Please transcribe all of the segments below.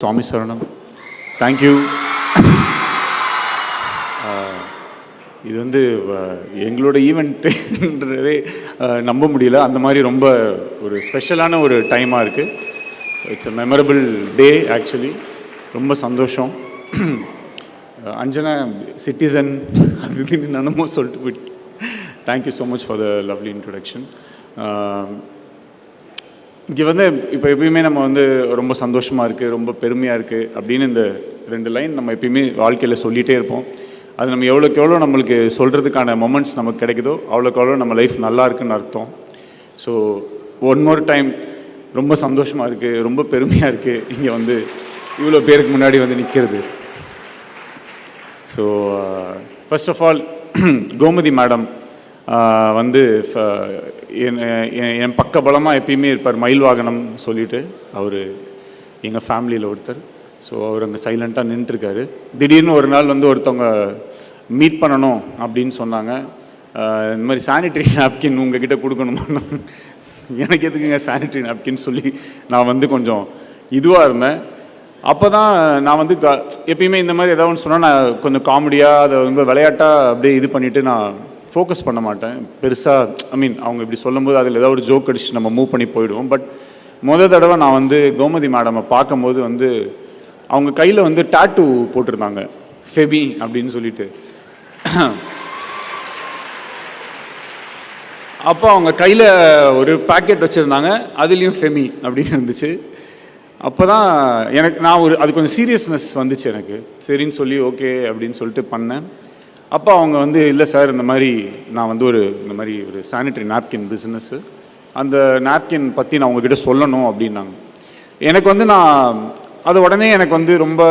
சுவாமி சரணம் தேங்க்யூ இது வந்து எங்களோட ஈவெண்ட்டுன்றதே நம்ப முடியல அந்த மாதிரி ரொம்ப ஒரு ஸ்பெஷலான ஒரு டைமாக இருக்குது it's a memorable day actually ரொம்ப சந்தோஷம் அஞ்சனா சிட்டிசன் அது இதுன்னு என்னமோ சொல்லிட்டு போயிட்டு thank you so much for the lovely introduction இங்கே வந்து இப்போ எப்பயுமே நம்ம வந்து ரொம்ப சந்தோஷமாக இருக்குது ரொம்ப பெருமையாக இருக்குது அப்படின்னு இந்த ரெண்டு லைன் நம்ம எப்பயுமே வாழ்க்கையில் சொல்லிகிட்டே இருப்போம். அது நம்ம எவ்வளோக்கு எவ்வளோ நம்மளுக்கு சொல்கிறதுக்கான மொமெண்ட்ஸ் நமக்கு கிடைக்குதோ அவ்வளோக்கு எவ்வளோ நம்ம லைஃப் நல்லா இருக்குன்னு அர்த்தம். ஸோ ஒன் மோர் டைம் ரொம்ப சந்தோஷமாக இருக்குது ரொம்ப பெருமையாக இருக்குது இங்கே வந்து இவ்வளோ பேருக்கு முன்னாடி வந்து நிற்கிறது so first of all Gomathi madam வந்து ஃப- என் என்- என் பக்க பலமாக எப்பயுமே இருப்பார் மயில் வாகனம் சொல்லிட்டு. அவர் எங்கள் ஃபேமிலியில் ஒருத்தர். ஸோ அவர் அங்கே சைலண்ட்டாக நின்றுருக்காரு. திடீர்னு ஒரு நாள் வந்து ஒருத்தவங்க மீட் பண்ணணும் அப்படின்னு சொன்னாங்க. இந்த மாதிரி சானிட்டரி நாப்கின் உங்ககிட்ட கொடுக்கணுமா? எனக்கு எதுக்குங்க சானிட்டரி நாப்கின் சொல்லி நான் வந்து கொஞ்சம் இதுவாக இருந்தேன். அப்போ தான் நான் வந்து க- எப்பயுமே இந்த மாதிரி ஏதாவது ஒன்று சொன்னால் நான் கொஞ்சம் காமெடியாக அதை ரொம்ப விளையாட்டாக அப்படியே இது பண்ணிவிட்டு நான் ஃபோக்கஸ் பண்ண மாட்டேன். பெருசாக ஐ மீன் அவங்க இப்படி சொல்லும்போது அதில் ஏதாவது ஒரு ஜோக் அடிச்சு நம்ம மூவ் பண்ணி போயிடுவோம். பட் முத தடவை நான் வந்து கோமதி மேடமை பார்க்கும்போது வந்து அவங்க கையில் வந்து டாட்டூ போட்டிருந்தாங்க. ஃபெபி அப்படின்னு சொல்லிட்டு. அப்போ அவங்க கையில் ஒரு பாக்கெட் வச்சுருந்தாங்க. அதுலேயும் ஃபெமி அப்படின்னு இருந்துச்சு. அப்போ தான் எனக்கு நான் ஒரு அது கொஞ்சம் சீரியஸ்னஸ் வந்துச்சு எனக்கு. சரின்னு சொல்லி ஓகே அப்படின்னு சொல்லிட்டு பண்ணேன். அப்போ அவங்க வந்து இல்லை சார் இந்த மாதிரி நான் வந்து ஒரு இந்த மாதிரி ஒரு சானிட்டரி நாப்கின் பிஸ்னஸ்ஸு அந்த நாப்கின் பற்றி நான் உங்ககிட்ட சொல்லணும் அப்படின்னாங்க. எனக்கு வந்து நான் அது உடனே எனக்கு வந்து ரொம்ப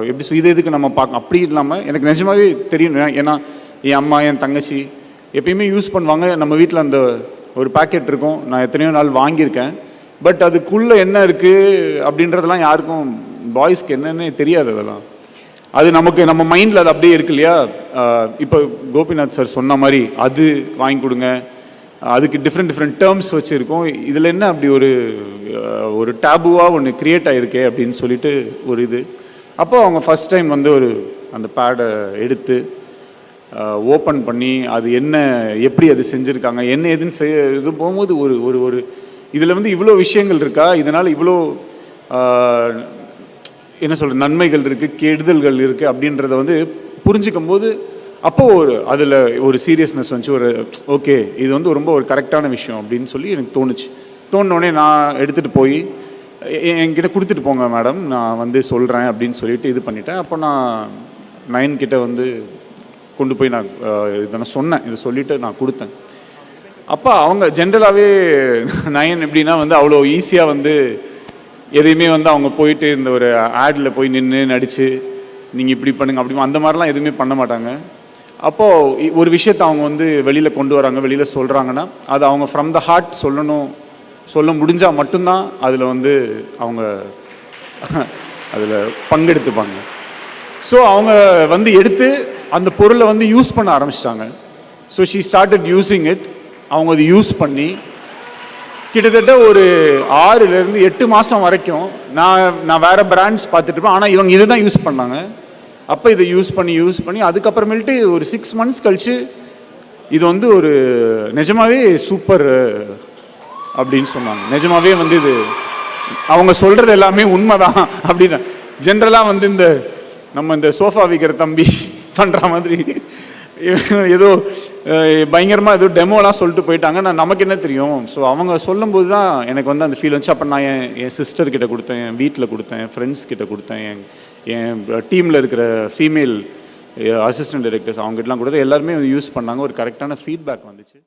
எப்படி சொல் இது எதுக்கு நம்ம பார்க்க அப்படி இல்லாமல் எனக்கு நிஜமாவே தெரியும். ஏன்னா- என் அம்மா என் தங்கச்சி எப்பயுமே யூஸ் பண்ணுவாங்க. நம்ம வீட்டில் அந்த ஒரு பாக்கெட் இருக்கும். நான் எத்தனையோ நாள் வாங்கியிருக்கேன். பட் அதுக்குள்ளே என்ன இருக்குது அப்படின்றதெல்லாம் யாருக்கும் பாய்ஸ்க்கு என்னென்னே தெரியாது அதெல்லாம். அது நமக்கு நம்ம மைண்டில் அது அப்படியே இருக்கு இல்லையா? இப்போ கோபிநாத் சார் சொன்ன மாதிரி அது வாங்கி கொடுங்க. அதுக்கு டிஃப்ரெண்ட் டிஃப்ரெண்ட் டேர்ம்ஸ் வச்சுருக்கோம். இதில் என்ன அப்படி ஒரு ஒரு டேபுவாக ஒன்று க்ரியேட் ஆகிருக்கே அப்படின்னு சொல்லிட்டு ஒரு இது. அப்போ அவங்க ஃபஸ்ட் டைம் வந்து ஒரு அந்த பேடை எடுத்து ஓப்பன் பண்ணி அது என்ன எப்படி அது செஞ்சுருக்காங்க என்ன எதுன்னு செய்ய இது போகும்போது ஒரு ஒரு ஒரு இதில் வந்து இவ்வளோ விஷயங்கள் இருக்கா? இதனால் இவ்வளோ என்ன சொல்கிறது நன்மைகள் இருக்குது கெடுதல்கள் இருக்குது அப்படின்றத வந்து புரிஞ்சுக்கும் போது அப்போது ஒரு அதில் ஒரு சீரியஸ்னஸ் வந்துச்சு ஒரு ஓகே இது வந்து ரொம்ப ஒரு கரெக்டான விஷயம் அப்படின்னு சொல்லி எனக்கு தோணுச்சு. தோணுனோடனே நான் எடுத்துகிட்டு போய் என்கிட்ட கொடுத்துட்டு போங்க மேடம் நான் வந்து சொல்கிறேன் அப்படின்னு சொல்லிட்டு இது பண்ணிட்டேன். அப்போ நான் நயன் கிட்ட வந்து கொண்டு போய் நான் இதை நான் சொன்னேன். இதை சொல்லிவிட்டு நான் கொடுத்தேன். அப்போ அவங்க ஜென்ரலாகவே நயன் எப்படின்னா வந்து அவ்வளோ ஈஸியாக வந்து எதையுமே வந்து அவங்க போயிட்டு இந்த ஒரு ஆடில் போய் நின்று நடித்து நீங்கள் இப்படி பண்ணுங்க அப்படி அந்த மாதிரிலாம் எதுவுமே பண்ண மாட்டாங்க. அப்போது ஒரு விஷயத்தை அவங்க வந்து வெளியில் கொண்டு வராங்க வெளியில் சொல்கிறாங்கன்னா அது அவங்க ஃப்ரம் த ஹார்ட் சொல்லணும் சொல்ல முடிஞ்சால் மட்டும்தான் அதில் வந்து அவங்க அதில் பங்கெடுத்துப்பாங்க. ஸோ அவங்க வந்து எடுத்து அந்த பொருளை வந்து யூஸ் பண்ண ஆரம்பிச்சிட்டாங்க. So she started using it அவங்க அதை யூஸ் பண்ணி கிட்டத்தட்ட ஒரு ஆறுலேருந்து எட்டு மாதம் வரைக்கும் நான் நான் வேறு பிராண்ட்ஸ் பார்த்துட்டு இருப்பேன். ஆனால் இவங்க இதை தான் யூஸ் பண்ணாங்க. அப்போ இதை யூஸ் பண்ணி யூஸ் பண்ணி அதுக்கப்புறமேல்ட்டு ஒரு சிக்ஸ் மந்த்ஸ் கழித்து இது வந்து ஒரு நிஜமாவே சூப்பர் அப்படின்னு சொன்னாங்க. நிஜமாவே வந்து இது அவங்க சொல்கிறது எல்லாமே உண்மைதான் அப்படின்னு. ஜென்ரலாக வந்து இந்த நம்ம இந்த சோஃபா விற்கிற தம்பி பண்ணுற மாதிரி ஏதோ பயங்கரமாக எதுவும் டெமோலாம் சொல்லிட்டு போயிட்டாங்க. நான் நமக்கு என்ன தெரியும்? ஸோ அவங்க சொல்லும்போது தான் எனக்கு வந்து அந்த ஃபீல் வந்துச்சு. அப்போ நான் என் என் சிஸ்டர்கிட்ட கொடுத்தேன் என் வீட்டில் கொடுத்தேன் என் ஃப்ரெண்ட்ஸ் கிட்ட கொடுத்தேன் என் என் டீமில் இருக்கிற ஃபீமேல் அசிஸ்டன்ட் டைரக்டர்ஸ் அவங்ககிட்டலாம் கொடுத்து எல்லாருமே யூஸ் பண்ணாங்க. ஒரு கரெக்டான ஃபீட்பேக் வந்துச்சு.